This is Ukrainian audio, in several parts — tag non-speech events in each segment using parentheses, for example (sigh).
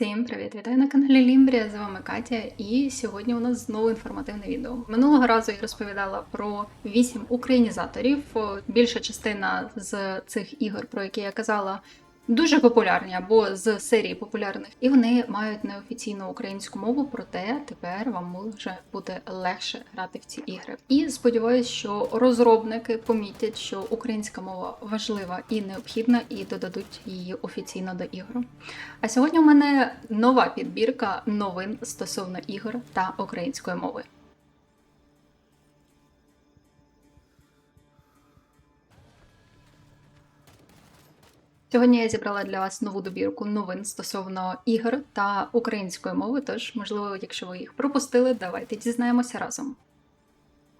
Всім привіт! Вітаю на каналі Лімбрія. З вами Катя, і сьогодні у нас знову інформативне відео. Минулого разу я розповідала про вісім українізаторів. Більша частина з цих ігор, про які я казала, дуже популярні або з серії популярних, і вони мають неофіційну українську мову, проте тепер вам може бути легше грати в ці ігри. І сподіваюся, що розробники помітять, що українська мова важлива і необхідна, і додадуть її офіційно до ігор. А сьогодні у мене нова підбірка новин стосовно ігор та української мови. Сьогодні я зібрала для вас нову добірку новин стосовно ігор та української мови. Тож, можливо, якщо ви їх пропустили, давайте дізнаємося разом.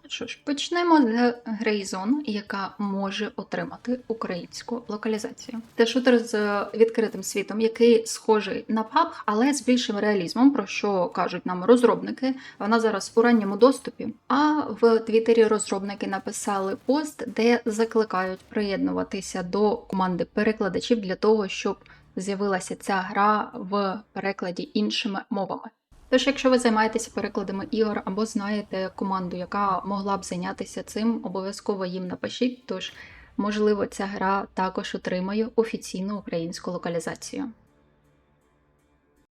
Що ж, почнемо з Greyzone, яка може отримати українську локалізацію. Це шутер з відкритим світом, який схожий на PUBG, але з більшим реалізмом, про що кажуть нам розробники. Вона зараз у ранньому доступі. А в Твіттері розробники написали пост, де закликають приєднуватися до команди перекладачів для того, щоб з'явилася ця гра в перекладі іншими мовами. Тож, якщо ви займаєтеся перекладами ігор або знаєте команду, яка могла б зайнятися цим, обов'язково їм напишіть. Тож, можливо, ця гра також отримає офіційну українську локалізацію.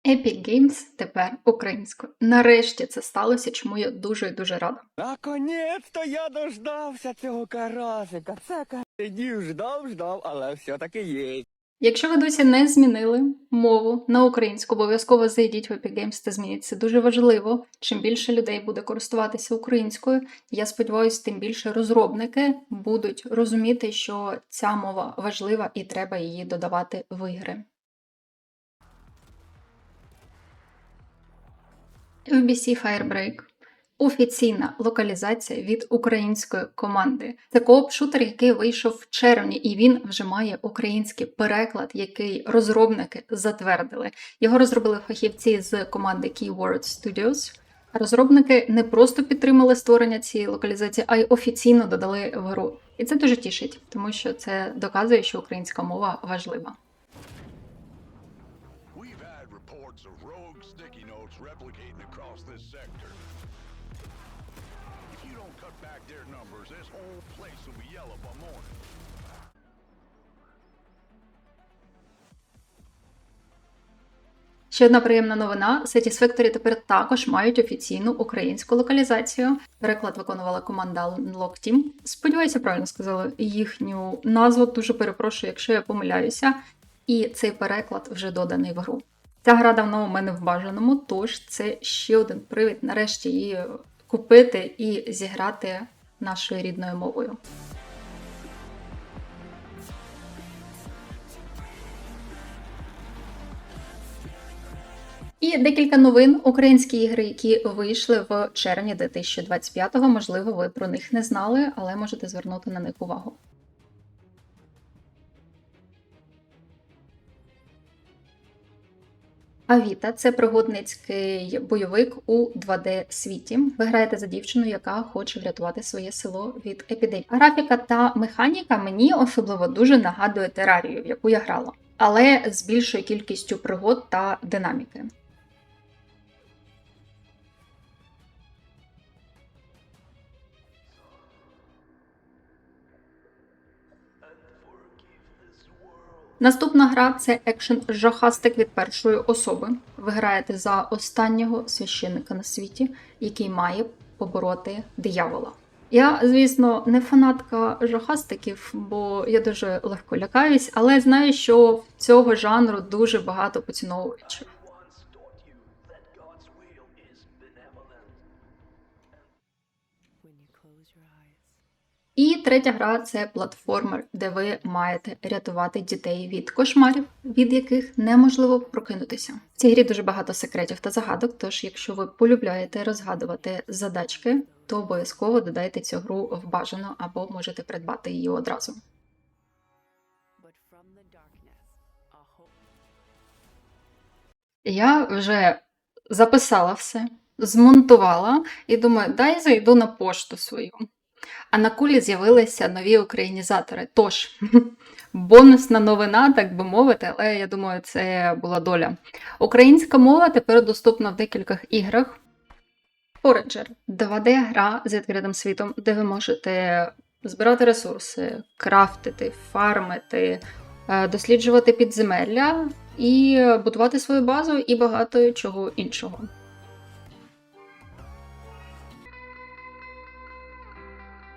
Epic Games тепер українською. Нарешті це сталося, чому я дуже і дуже рада. Наконець-то я дождався цього карасика. Це карасидів ждав, ждав, але все-таки є. Якщо ви досі не змінили мову на українську, обов'язково зайдіть в Epic Games та змініть. Це дуже важливо. Чим більше людей буде користуватися українською, я сподіваюся, тим більше розробники будуть розуміти, що ця мова важлива і треба її додавати в ігри. FBC Firebreak офіційна локалізація від української команди. Це кооп-шутер, який вийшов в червні, і він вже має український переклад, який розробники затвердили. Його розробили фахівці з команди Keyword Studios. Розробники не просто підтримали створення цієї локалізації, а й офіційно додали в гру. І це дуже тішить, тому що це доказує, що українська мова важлива. Replicating across this sector. You don't cut back their numbers, this whole place will be yellow by morning. Ще одна приємна новина: Satisfactory тепер також мають офіційну українську локалізацію. Переклад виконувала команда Unlock Team. Сподіваюся, правильно сказала їхню назву. Дуже перепрошую, якщо я помиляюся. І цей переклад вже доданий в гру. Ця гра давно у мене в бажаному, тож це ще один привід нарешті її купити і зіграти нашою рідною мовою. І декілька новин українські ігри, які вийшли в червні 2025-го. Можливо, ви про них не знали, але можете звернути на них увагу. Авіта це пригодницький бойовик у 2D світі. Ви граєте за дівчину, яка хоче врятувати своє село від епідемії. Графіка та механіка мені особливо дуже нагадує терарію, в яку я грала, але з більшою кількістю пригод та динаміки. Наступна гра це екшен жахастик від першої особи. Ви граєте за останнього священника на світі, який має побороти диявола. Я, звісно, не фанатка жахастиків, бо я дуже легко лякаюсь, але знаю, що цього жанру дуже багато поціновувачів. І третя гра це платформер, де ви маєте рятувати дітей від кошмарів, від яких неможливо прокинутися. В цій грі дуже багато секретів та загадок. Тож, якщо ви полюбляєте розгадувати задачки, то обов'язково додайте цю гру в бажано або можете придбати її одразу. Я вже записала все, змонтувала і думаю, дай зайду на пошту свою. А на кулі з'явилися нові українізатори. Тож, (laughs) бонусна новина, так би мовити, але я думаю, це була доля. Українська мова тепер доступна в декількох іграх. Forager – 2D-гра з відкритим світом, де ви можете збирати ресурси, крафтити, фармити, е, досліджувати підземелля і будувати свою базу і багато чого іншого.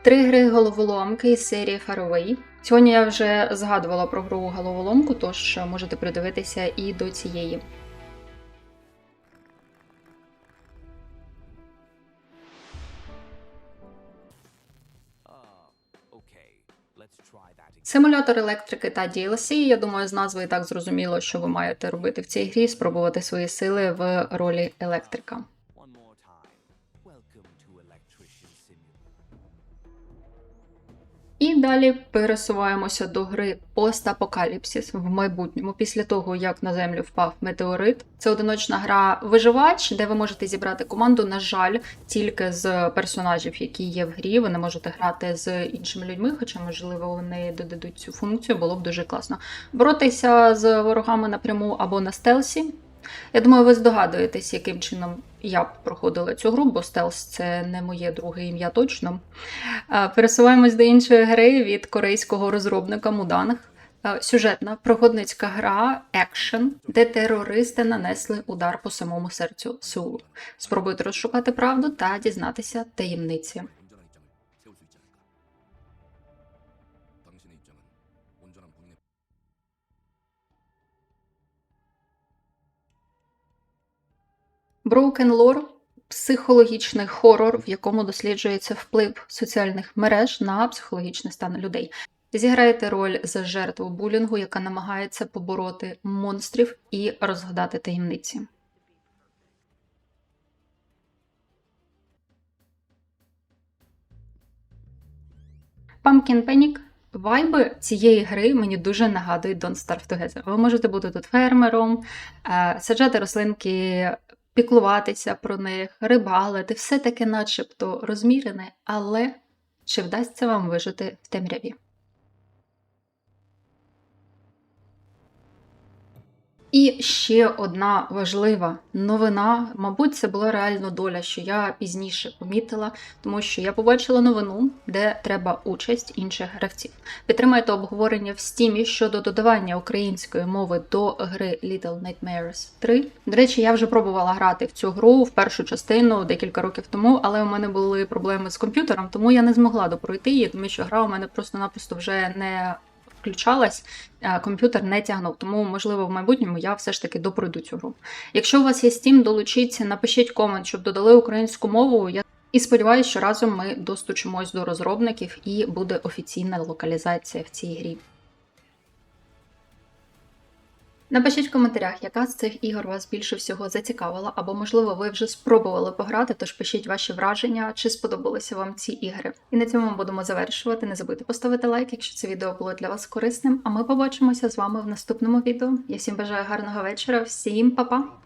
Три гри головоломки із серії Faraway. Сьогодні я вже згадувала про гру головоломку, тож можете придивитися і до цієї. Симулятор електрики та DLC. Я думаю, з назви і так зрозуміло, що ви маєте робити в цій грі, спробувати свої сили в ролі електрика. І далі пересуваємося до гри Постапокаліпсис в майбутньому, після того, як на землю впав метеорит. Це одиночна гра виживач, де ви можете зібрати команду, на жаль, тільки з персонажів, які є в грі. Ви не можете грати з іншими людьми, хоча, можливо, вони додадуть цю функцію, було б дуже класно. Боротися з ворогами напряму або на стелсі. Я думаю, ви здогадуєтесь, яким чином я проходила цю гру, бо стелс це не моє друге ім'я точно. Е, Пересуваємось до іншої гри від корейського розробника Mudanг. Е, Сюжетна пригодницька гра екшен, де терористи нанесли удар по самому серцю Сеулу. Спробуйте розшукати правду та дізнатися таємниці. Broken Lore – психологічний хорор, в якому досліджується вплив соціальних мереж на психологічний стан людей. Зіграєте роль за жертву булінгу, яка намагається побороти монстрів і розгадати таємниці. Pumpkin Panic Вайби цієї гри мені дуже нагадують Don't Starve Together. Ви можете бути тут фермером, е, саджати рослинки, піклуватися про них, рибалити, все таке начебто розмірене, але чи вдасться вам вижити в темряві? І ще одна важлива новина. Мабуть, це була реально доля, що я пізніше помітила, тому що я побачила новину, де треба участь інших гравців. Підтримайте обговорення в стімі щодо додавання української мови до гри Little Nightmares 3. До речі, я вже пробувала грати в цю гру в першу частину декілька років тому, але у мене були проблеми з комп'ютером, тому я не змогла допройти її, тому що гра у мене просто-напросто вже не включалась, а комп'ютер не тягнув. Тому, можливо, в майбутньому я все ж таки допройду цю гру. Якщо у вас є Steam, долучіться, напишіть комент, щоб додали українську мову. Я і сподіваюся, що разом ми достучимось до розробників і буде офіційна локалізація в цій грі. Напишіть в коментарях, яка з цих ігор вас більше всього зацікавила, або, можливо, ви вже спробували пограти, тож пишіть ваші враження, чи сподобалися вам ці ігри. І на цьому ми будемо завершувати. Не забудьте поставити лайк, якщо це відео було для вас корисним. А ми побачимося з вами в наступному відео. Я всім бажаю гарного вечора, всім па-па!